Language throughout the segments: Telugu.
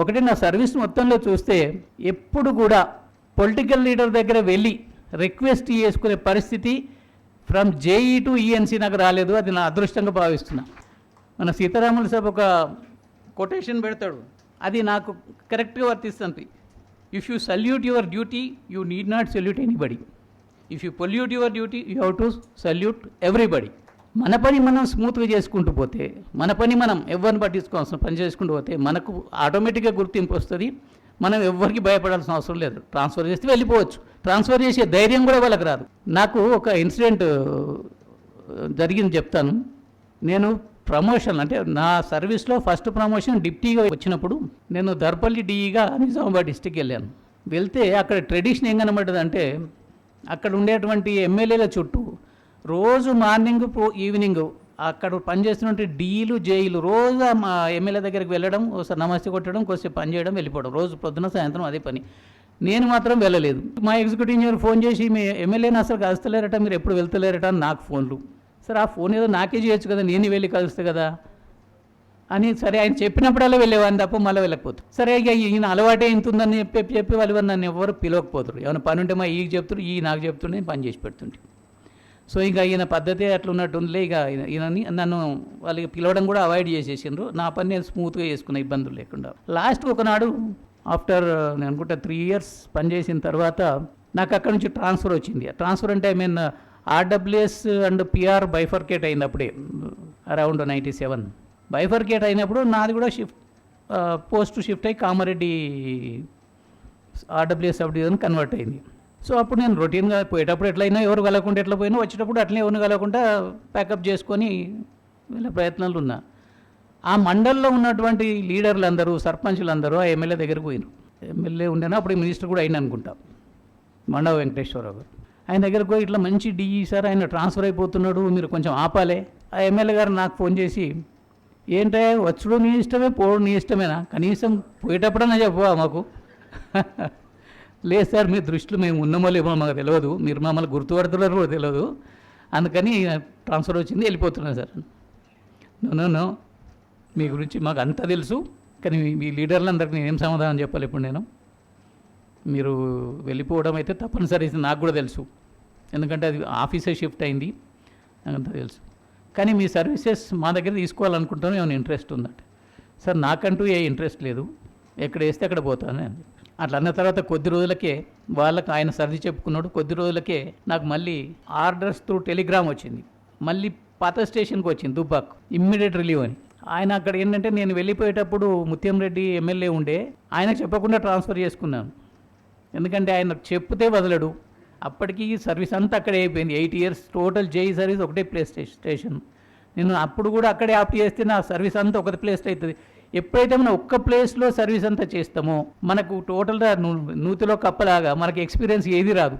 ఒకటి నా సర్వీస్ మొత్తంలో చూస్తే ఎప్పుడు కూడా పొలిటికల్ లీడర్ దగ్గర వెళ్ళి రిక్వెస్ట్ చేసుకునే పరిస్థితి ఫ్రమ్ జేఈ టు ఈఎన్సీ నాకు రాలేదు. అది నా అదృష్టంగా భావిస్తున్నా. మన సీతారాముల సాబ్ ఒక కొటేషన్ పెడతాడు. అది నాకు కరెక్ట్గా వర్తిస్తుంది if you salute your duty you need not salute anybody if you pollute your duty you have to salute everybody మన పని మనం స్మూత్గా చేసుకుంటూ పోతే మన పని మనం ఎవరిని పట్టించుకోవాల్సిన పని చేసుకుంటూ పోతే మనకు ఆటోమేటిక్గా గుర్తింపు వస్తుంది. మనం ఎవరికి భయపడాల్సిన అవసరం లేదు. ట్రాన్స్ఫర్ చేస్తే వెళ్ళిపోవచ్చు. ట్రాన్స్ఫర్ చేసే ధైర్యం కూడా వాళ్ళకి రాదు. నాకు ఒక ఇన్సిడెంట్ జరిగింది చెప్తాను. నేను ప్రమోషన్ అంటే నా సర్వీస్లో ఫస్ట్ ప్రమోషన్ డిప్టీగా వచ్చినప్పుడు నేను దర్పల్లి డిఈగా నిజామాబాద్ డిస్టిక్ వెళ్ళాను. వెళ్తే అక్కడ ట్రెడిషన్ ఏం కనబడ్డదంటే అక్కడ ఉండేటువంటి ఎమ్మెల్యేల చుట్టూ రోజు మార్నింగ్ పో ఈవినింగ్ అక్కడ పనిచేస్తున్నటువంటి డీలు జైలు రోజు మా ఎమ్మెల్యే దగ్గరికి వెళ్ళడం ఒకసారి నమస్తే కొట్టడం కొద్దిసేపు పని చేయడం వెళ్ళిపోవడం. రోజు పొద్దున సాయంత్రం అదే పని. నేను మాత్రం వెళ్ళలేదు. మా ఎగ్జిక్యూటివ్ ఇంజనీర్ ఫోన్ చేసి మీ ఎమ్మెల్యేని అసలు కలుస్తలేరట మీరు ఎప్పుడు వెళ్తలేరట అని నాకు ఫోన్లు. సరే ఆ ఫోన్ ఏదో నాకే చేయొచ్చు కదా నేను వెళ్ళి కలుస్తా కదా అని సరే ఆయన చెప్పినప్పుడల్లా వెళ్ళేవాడిని తప్ప మళ్ళీ వెళ్ళకపోతారు సరే ఇక ఈయన అలవాటే ఇంత ఉందని చెప్పి చెప్పి వాళ్ళు నన్ను ఎవరు పిలవకపోతారు ఏమైనా పని ఉంటే మా ఈ చెప్తారు ఈ నాకు చెప్తుంటే నేను పని చేసి పెడుతుంటే. సో ఇక ఈయన పద్ధతి అట్లున్నట్టు ఉందిలే ఇక ఈయన- ఈయనని నన్ను వాళ్ళకి పిలవడం కూడా అవాయిడ్ చేసేసిండ్రు. నా పని నేను స్మూత్గా చేసుకున్న ఇబ్బందులు లేకుండా. లాస్ట్ ఒకనాడు ఆఫ్టర్ నేను అనుకుంటా త్రీ ఇయర్స్ పనిచేసిన తర్వాత నాకు అక్కడ నుంచి ట్రాన్స్ఫర్ వచ్చింది. ట్రాన్స్ఫర్ అంటే I mean RWS and PR bifurcate అయింది అప్పుడే అరౌండ్ నైంటీ సెవెన్. బైఫర్కేట్ అయినప్పుడు నాది కూడా షిఫ్ట్ పోస్ట్ షిఫ్ట్ అయ్యి Kamareddy RWS sub division convert అయింది. సో అప్పుడు నేను రొటీన్గా పోయేటప్పుడు ఎట్లయినా ఎవరు కలగకుండా ఎట్లా పోయినా వచ్చేటప్పుడు అట్లనే ఎవరిని కలగకుండా ప్యాకప్ చేసుకొని వెళ్ళే ప్రయత్నాలు ఉన్నా. ఆ మండల్లో ఉన్నటువంటి లీడర్లు అందరూ సర్పంచులు అందరూ ఆ ఎమ్మెల్యే దగ్గరికి పోయినారు ఎమ్మెల్యే ఉండేనా? అప్పుడు మినిస్టర్ కూడా అయిన అనుకుంటా. మండవ వెంకటేశ్వరరావు గారు. ఆయన దగ్గరకు పోయి ఇట్లా మంచి డిఈ సార్ ఆయన ట్రాన్స్ఫర్ అయిపోతున్నాడు మీరు కొంచెం ఆపాలే. ఆ ఎమ్మెల్యే గారు నాకు ఫోన్ చేసి ఏంటే వచ్చుడు నీ ఇష్టమే పోవడం నీ ఇష్టమేనా? కనీసం పోయేటప్పుడన్నా చెప్పవా మాకు? లేదు సార్ మీ దృష్టిలో మేము ఉన్నామో లేమో మాకు తెలియదు మీరు మమ్మల్ని గుర్తుపడుతున్నారో తెలియదు అందుకని ట్రాన్స్ఫర్ వచ్చింది వెళ్ళిపోతున్నాను సార్. నో మీ గురించి మాకు అంతా తెలుసు. కానీ మీ- లీడర్లందరికీ నేను ఏం సమాధానం చెప్పాలి ఇప్పుడు నేను? మీరు వెళ్ళిపోవడం అయితే తప్పనిసరి నాకు కూడా తెలుసు. ఎందుకంటే అది ఆఫీసే షిఫ్ట్ అయింది. నాకంతా తెలుసు. కానీ మీ సర్వీసెస్ మా దగ్గర తీసుకోవాలనుకుంటాను ఏమైనా ఇంట్రెస్ట్ ఉందంటే. సార్ నాకంటూ ఏ ఇంట్రెస్ట్ లేదు. ఎక్కడ వేస్తే అక్కడ పోతాను అని అట్లా అన్న తర్వాత కొద్ది రోజులకే వాళ్ళకి ఆయన సర్ది చెప్పుకున్నాడు. కొద్ది రోజులకే నాకు మళ్ళీ ఆర్డర్స్ త్రూ టెలిగ్రామ్ వచ్చింది. మళ్ళీ పాత స్టేషన్కి వచ్చింది దుబ్బాక్ ఇమ్మీడియట్ రిలీవ్ అని. ఆయన అక్కడ ఏంటంటే నేను వెళ్ళిపోయేటప్పుడు ముత్యం రెడ్డి ఎమ్మెల్యే ఉండే. ఆయనకు చెప్పకుండా ట్రాన్స్ఫర్ చేసుకున్నాను. ఎందుకంటే ఆయన చెప్తే వదలడు. అప్పటికి సర్వీస్ అంతా అక్కడే అయిపోయింది. Eight years total JE service ఒకటే ప్లేస్ స్టేషన్. నేను అప్పుడు కూడా అక్కడే ఆప్ చేస్తే నా సర్వీస్ అంతా ఒకటి ప్లేస్ అవుతుంది. ఎప్పుడైతే మనం ఒక్క ప్లేస్లో సర్వీస్ అంతా చేస్తామో మనకు టోటల్గా నూతిలో కప్పలాగా మనకి ఎక్స్పీరియన్స్ ఏది రాదు.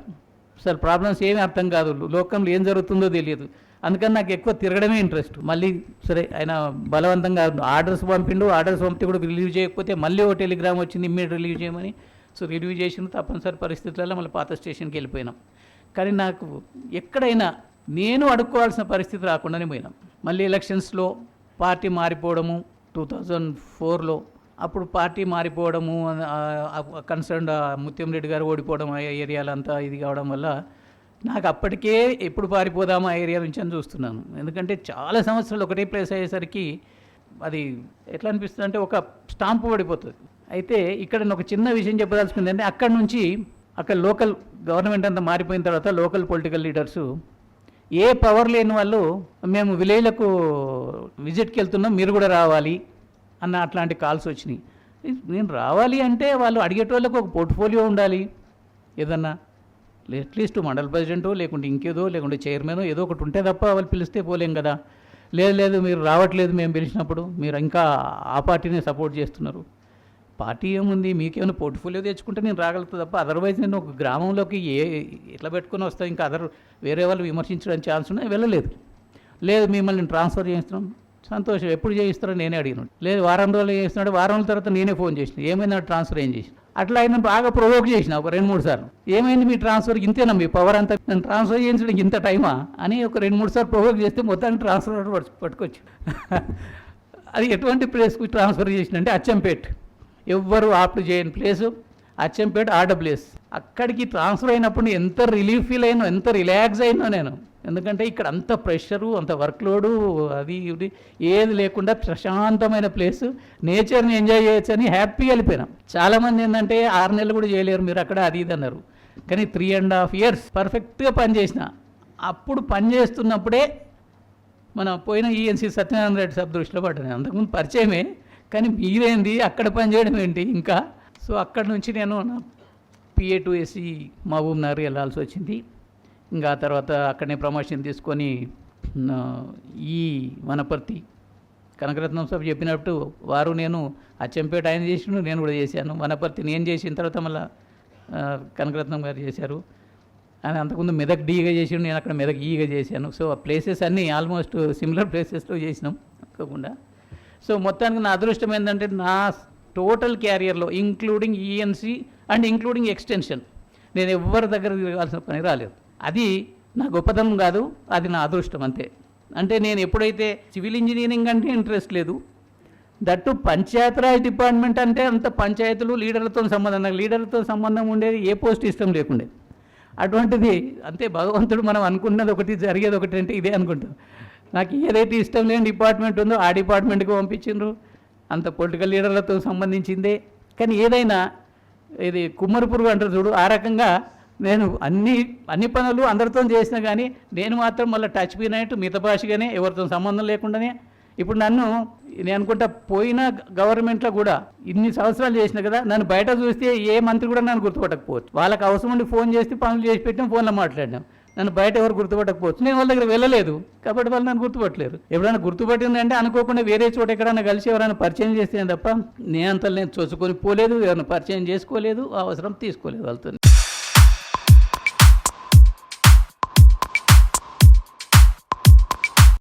అసలు ప్రాబ్లమ్స్ ఏమీ అర్థం కాదు. లోకంలో ఏం జరుగుతుందో తెలియదు. అందుకని నాకు ఎక్కువ తిరగడమే ఇంట్రెస్ట్. మళ్ళీ సరే ఆయన బలవంతంగా ఆర్డర్స్ పంపిండు. ఆర్డర్స్ పంపితే కూడా రిలీవ్ చేయకపోతే మళ్ళీ ఒక టెలిగ్రామ్ వచ్చింది ఇమ్మీడియట్ రిలీవ్ చేయమని. సో రిలీవ్ చేసిన తప్పనిసరి పరిస్థితులలో మళ్ళీ పాత స్టేషన్కి వెళ్ళిపోయినాం. కానీ నాకు ఎక్కడైనా నేను అడుక్కోవాల్సిన పరిస్థితి రాకుండానే పోయినాం. మళ్ళీ ఎలక్షన్స్లో పార్టీ మారిపోవడము టూ థౌజండ్ ఫోర్లో అప్పుడు పార్టీ మారిపోవడము కన్సర్న్ ముత్యం రెడ్డి గారు ఓడిపోవడం ఆ ఏరియాలంతా ఇది కావడం వల్ల నాకు అప్పటికే ఎప్పుడు పారిపోదామా ఆ ఏరియా నుంచి అని చూస్తున్నాను. ఎందుకంటే చాలా సంవత్సరాలు ఒకటే ప్లేస్ అయ్యేసరికి అది ఎట్లా అనిపిస్తుంది అంటే ఒక స్టాంప్ పడిపోతుంది. అయితే ఇక్కడ ఒక చిన్న విషయం చెప్పదలుచుకుంది అంటే అక్కడ నుంచి అక్కడ లోకల్ గవర్నమెంట్ అంతా మారిపోయిన తర్వాత లోకల్ పొలిటికల్ లీడర్సు ఏ పవర్ లేని వాళ్ళు మేము విలేజ్లకు విజిట్కి వెళ్తున్నాం మీరు కూడా రావాలి అన్న అట్లాంటి కాల్స్ వచ్చినాయి. నేను రావాలి అంటే వాళ్ళు అడిగేటోళ్ళకు ఒక పోర్ట్ఫోలియో ఉండాలి. ఏదన్నా అట్లీస్ట్ మండల ప్రెసిడెంటో లేకుంటే ఇంకేదో లేకుంటే చైర్మనో ఏదో ఒకటి ఉంటే తప్ప వాళ్ళు పిలిస్తే పోలేం కదా. లేదు లేదు మీరు రావట్లేదు మేము పిలిచినప్పుడు మీరు ఇంకా ఆ పార్టీనే సపోర్ట్ చేస్తున్నారు. పార్టీ ఏముంది? మీకేమైనా పోర్ట్ఫోలియో తెచ్చుకుంటే నేను రాగలుగుతా తప్ప అదర్వైజ్ నేను ఒక గ్రామంలోకి ఏ ఎట్లా పెట్టుకుని వస్తాను ఇంకా అదర్ వేరే వాళ్ళు విమర్శించడానికి ఛాన్స్ ఉన్నాయి వెళ్ళలేదు. లేదు మిమ్మల్ని ట్రాన్స్ఫర్ చేయిస్తున్నాం. సంతోషం. ఎప్పుడు చేయిస్తారో నేనే అడిగినాడు లేదు వారం రోజులు చేస్తున్నాడు వారం రోజుల తర్వాత నేనే ఫోన్ చేసిన. ఏమైంది? ట్రాన్స్ఫర్ ఏం చేసిన? అట్లా ఆయన బాగా ప్రొవోక్ చేసిన ఒక రెండు మూడు సార్లు. ఏమైంది మీ ట్రాన్స్ఫర్ ఇంతేనా మీ పవర్ అంతా? నేను ట్రాన్స్ఫర్ చేయించడానికి ఇంత టైమా అని ఒక రెండు మూడు సార్లు ప్రొవోక్ చేస్తే మొత్తానికి ట్రాన్స్ఫర్ పట్టుకొచ్చు అది ఎటువంటి ప్లేస్కి ట్రాన్స్ఫర్ చేసిన అంటే అచ్చంపేట్. ఎవ్వరు ఆప్ట్ చేయని ప్లేసు. అచ్చంపేట ఆర్డబ్ల్యూఎస్. అక్కడికి ట్రాన్స్ఫర్ అయినప్పుడు ఎంత రిలీఫ్ ఫీల్ అయినా ఎంత రిలాక్స్ అయినా నేను. ఎందుకంటే ఇక్కడ అంత ప్రెషరు అంత వర్క్లోడు అది ఇది ఏది లేకుండా ప్రశాంతమైన ప్లేస్. నేచర్ని ఎంజాయ్ చేయొచ్చు అని హ్యాపీగా వెళ్ళిపోయినాం. చాలామంది ఏంటంటే ఆరు నెలలు కూడా చేయలేరు మీరు అక్కడ అది ఇది అన్నారు. కానీ త్రీ అండ్ హాఫ్ ఇయర్స్ పర్ఫెక్ట్గా పనిచేసిన అప్పుడు పని చేస్తున్నప్పుడే మన పోయిన ఈఎన్సీ సత్యనారాయణ రెడ్డి సబ్ దృష్టిలో పడ్డాను అంతకుముందు పరిచయమే. కానీ మీరేంది అక్కడ పని చేయడం ఏంటి ఇంకా? సో అక్కడ నుంచి నేను నా PA to SC Mahabubnagar వెళ్ళాల్సి వచ్చింది. ఇంకా ఆ తర్వాత అక్కడనే ప్రమోషన్ తీసుకొని ఈ వనపర్తి కనకరత్నం సాబ్ చెప్పినట్టు వారు నేను అచ్చంపేట ఆయన చేసిండు నేను కూడా చేశాను. వనపర్తి నేను చేసిన తర్వాత మళ్ళీ కనకరత్నం గారు చేశారు. ఆయన అంతకుముందు మెదక్ డీగా చేసిండు నేను అక్కడ మెదక్ ఈగా చేశాను. సో ఆ ప్లేసెస్ అన్నీ ఆల్మోస్ట్ సిమిలర్ ప్లేసెస్లో చేసినాం కాకుండా సో మొత్తానికి నా అదృష్టం ఏంటంటే నా total క్యారియర్లో including ENC and including extension. నేను ఎవరి దగ్గర తిరగాల్సిన పని రాలేదు. అది నా గొప్పతనం కాదు అది నా అదృష్టం అంతే. అంటే నేను ఎప్పుడైతే సివిల్ ఇంజనీరింగ్ అంటే ఇంట్రెస్ట్ లేదు దట్టు పంచాయతీరాజ్ డిపార్ట్మెంట్ అంటే అంత పంచాయతీలు లీడర్లతో సంబంధం నాకు లీడర్లతో సంబంధం ఉండేది ఏ పోస్ట్ ఇష్టం లేకుండే. అటువంటిది అంతే భగవంతుడు మనం అనుకున్నది ఒకటి జరిగేది ఒకటి అంటే ఇదే అనుకుంటాం. నాకు ఏదైతే ఇష్టం లేని డిపార్ట్మెంట్ ఉందో ఆ డిపార్ట్మెంట్కి పంపించిండ్రు. అంత పొలిటికల్ లీడర్లతో సంబంధించిందే. కానీ ఏదైనా ఇది కుమ్మరి పురుగు అంటారు చూడు ఆ రకంగా నేను అన్ని అన్ని పనులు అందరితో చేసినా కానీ నేను మాత్రం మళ్ళీ టచ్ పోయినట్టు మిగతా భాషగానే ఎవరితో సంబంధం లేకుండానే. ఇప్పుడు నన్ను నేను అనుకుంటా పోయిన గవర్నమెంట్లో కూడా ఇన్ని సంవత్సరాలు చేసిన కదా నన్ను బయట చూస్తే ఏ మంత్రి కూడా నన్ను గుర్తుపట్టకపోవచ్చు. వాళ్ళకి అవసరం ఉండి ఫోన్ చేస్తే పనులు చేసి పెట్టాం ఫోన్లో మాట్లాడినాం. నన్ను బయట ఎవరు గుర్తుపట్టకపోవచ్చు. నేను వాళ్ళ దగ్గర వెళ్ళలేదు కాబట్టి వాళ్ళు నన్ను గుర్తుపట్టలేరు ఎవరైనా గుర్తుపట్టిందంటే అనుకోకుండా వేరే చోట ఎక్కడైనా కలిసి ఎవరైనా పరిచయం చేస్తే తప్ప నేను అంత నేను చొచ్చుకొని పోలేదు ఎవరైనా పరిచయం చేసుకోలేదు అవసరం తీసుకోలేదు వాళ్ళతో